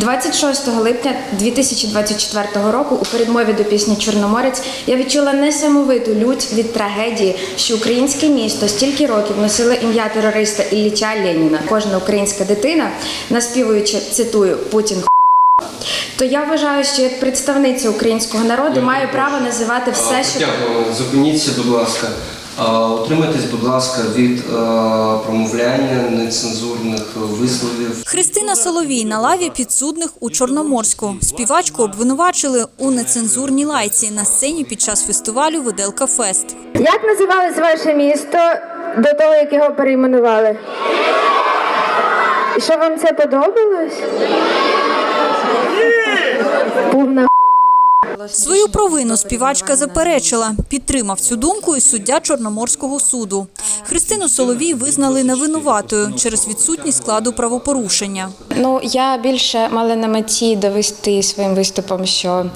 26 липня 2024 року у передмові до пісні Чорноморець я відчула несамовиту лють від трагедії, що українське місто стільки років носило ім'я терориста Ілліча Леніна. Кожна українська дитина, наспівуючи цитую Путін. То я вважаю, що як представниця українського народу маю право називати все, що Зупиніться, будь ласка. А, Утримайтесь, будь ласка, від е, промовляння нецензурних висловів. Христина Соловій на лаві підсудних у Чорноморську. Співачку обвинувачили у нецензурній лайці на сцені під час фестивалю Виделка Фест. Як називалось ваше місто до того, як його перейменували? І що вам це подобалось? Повна Свою провину співачка заперечила. Підтримав цю думку і суддя Чорноморського суду. Христину Соловій визнали невинуватою через відсутність складу правопорушення. Ну, я більше мала на меті довести своїм виступом, що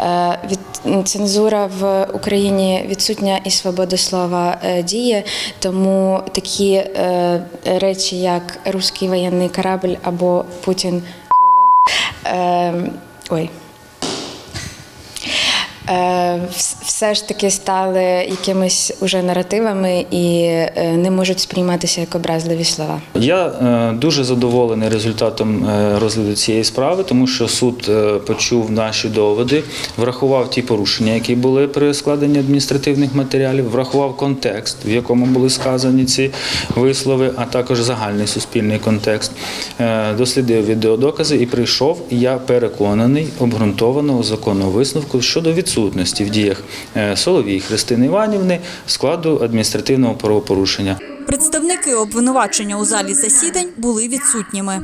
е, від, цензура в Україні відсутня і свобода слова е, діє, тому такі е, речі, як русський воєнний корабль або Путін е, ой. Е, вс- все ж таки стали якимись уже наративами і е, не можуть сприйматися як образливі слова. Я е, дуже задоволений результатом розгляду цієї справи, тому що суд почув наші доводи, врахував ті порушення, які були при складенні адміністративних матеріалів, врахував контекст, в якому були сказані ці вислови, а також загальний суспільний контекст. Дослідив відеодокази і прийшов, я переконаний, обґрунтованого законного висновку щодо відсутності в діях Соловії Соловій Христини Іванівни складу адміністративного правопорушення. Представники обвинувачення у залі засідань були відсутніми.